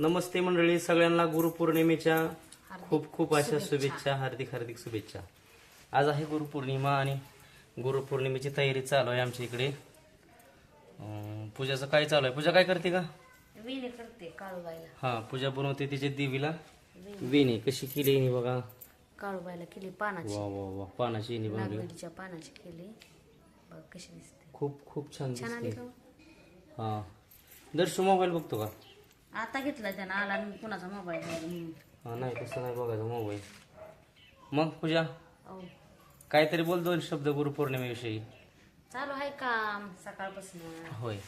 नमस्ते मंडळी सगळ्यांना गुरुपौर्णिमेच्या खूप खूप अशा शुभेच्छा. हार्दिक हार्दिक शुभेच्छा. आज आहे गुरुपौर्णिमा आणि गुरुपौर्णिमेची तयारी चालू आहे आमच्या इकडे. पूजाचं काय चालू आहे? पूजा काय करते का? विणे करते काळूबाईला. हा पूजा बनवते तिच्या देवीला. वेणी. कशी केली बघा? काळूबाईला केली पानाची. वा वा वा पानाची बनवली. नागवेलीच्या पानाची केली. बघ कशी दिसते. खूप खूप छान छान आली दिसते. का? हा. दर्शू मोबाईल बघतो का? आता घेतला त्यानं आला आणि कुणाचा मोबाईल हा नाही तसं नाही बघायचं मोबाईल मग पूजा? अहो काहीतरी बोल दोन शब्द गुरुपौर्णिमेविषयी. चालू आहे काम सकाळपासून. होय.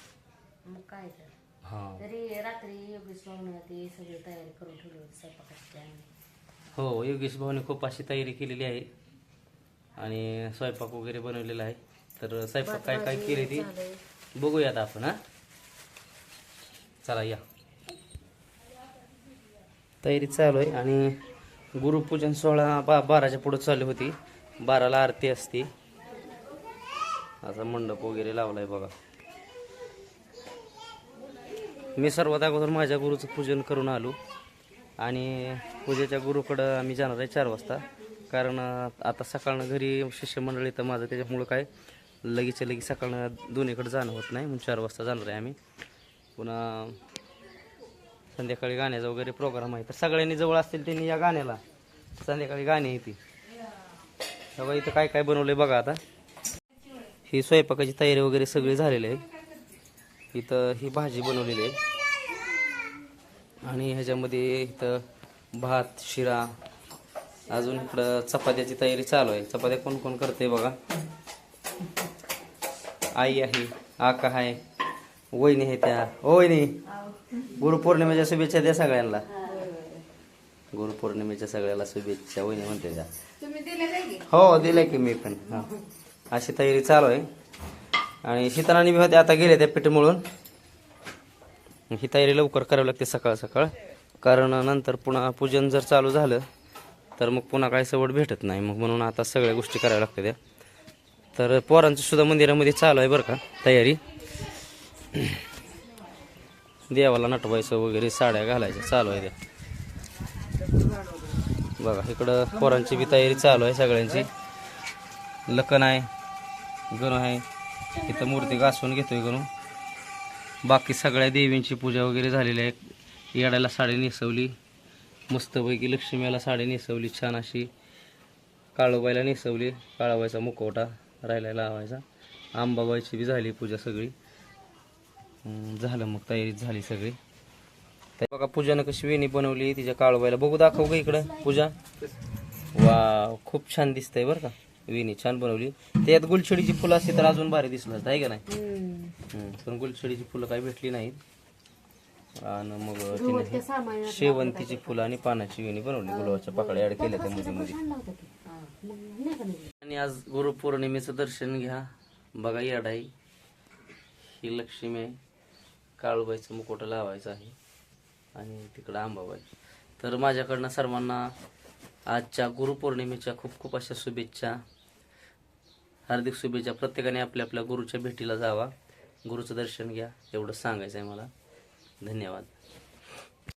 मग काय तर. हा. तरी रात्री योगेश ते सगळी तयारी करून ठेवली होती स्वयंपाकाची हो योगेश भाऊने खूप अशी तयारी केलेली आहे. आणि स्वयंपाक वगैरे बनवलेला आहे. तर स्वयंपाक काय काय केले ती? बघूयात आपण हा. चला या. तयारी चालू आहे आणि गुरुपूजन सोहळा बा बाराच्या पुढं चालू होती. बाराला आरती असते. असा मंडप वगैरे लावलाय बघा. मी सर्वात अगोदर माझ्या गुरुचं पूजन करून आलो. आणि पूजेच्या गुरुकडं आम्ही जाणार आहे चार वाजता. कारण आता सकाळनं घरी शिष्यमंडळी तर माझं त्याच्यामुळं काय लगेच लगेच सकाळनं दोन्हीकडे जाणं होत नाही. म्हणून चार वाजता जाणार आहे आम्ही. पुन्हा संध्याकाळी गाण्याचा वगैरे प्रोग्राम आहे. तर सगळ्यांनी जवळ असतील त्यांनी या गाण्याला. संध्याकाळी गाणी येते बघा इथं काय काय बनवलंय बघा आता. ही स्वयंपाकाची तयारी वगैरे सगळी झालेली आहे. इथं ही भाजी बनवलेली आहे. आणि ह्याच्यामध्ये इथं भात शिरा अजून इकडं चपात्याची तयारी चालू आहे. चपात्या कोण कोण करते बघा. आई आहे आका आहे वहिनी आहे त्या. वहिनी. गुरुपौर्णिमेच्या शुभेच्छा द्या सगळ्यांना. गुरुपौर्णिमेच्या सगळ्याला शुभेच्छा. वहिनी म्हणते त्या. हो दिल्या की मी पण. हा. अशी तयारी चालू आहे. आणि शीतलानी बी होते आता गेले त्या पिठमळून ही तयारी लवकर करावी लागते सकाळ सकाळ. कारण नंतर पुन्हा पूजन जर चालू झालं तर मग पुन्हा काही सवड भेटत नाही. मग म्हणून आता सगळ्या गोष्टी कराव्या लागतात त्या. तर पोरांचं सुद्धा मंदिरामध्ये चालू आहे बरं का तयारी. देवाला नटवायचं वगैरे साड्या घालायच्या चालू आहे त्या बघा इकडं पोरांची बी तयारी चालू आहे सगळ्यांची. लखन आहे गणू आहे. इथं मूर्ती घासून घेतोय गणू. बाकी सगळ्या देवींची पूजा वगैरे झालेली आहे. येड्याला साडी नेसवली. मस्तपैकी लक्ष्मीला साडी नेसवली छान अशी. काळूबाईला नेसवली काळाबाईचा मुखवटा राहिला लावायचा. आंबाबाईची बी झाली पूजा सगळी. झालं मग तयारी झाली सगळी. बघा पूजानं कशी वेणी बनवली तिच्या काळूबाईला. बघू दाखव का इकडं पूजा. वा खूप छान दिसतंय बरं का. वेणी छान बनवली. त्यात गुलछडीची फुलं असते तर अजून भारी दिसलं असतं आहे का नाही? पण गुलछडीची फुलं काही भेटली नाहीत. आणि मग तिने शेवंतीची फुलं आणि पानाची वेणी बनवली गुलाबाच्या पाकळ्या ऍड केल्या त्या मध्ये मध्ये. आणि आज गुरुपौर्णिमेचं दर्शन घ्या. बघा येडाई. ही लक्ष्मी आहे. काळूबाईचं मुकोटं लावायचं आहे आणि तिकडं आंबाबाई तर माझ्याकडनं सर्वांना आजच्या गुरुपौर्णिमेच्या खूप खूप अशा शुभेच्छा. हार्दिक शुभेच्छा. प्रत्येकाने आपल्या आपल्या गुरुच्या भेटीला जावा. गुरुचं दर्शन घ्या. एवढं सांगायचं आहे मला. धन्यवाद.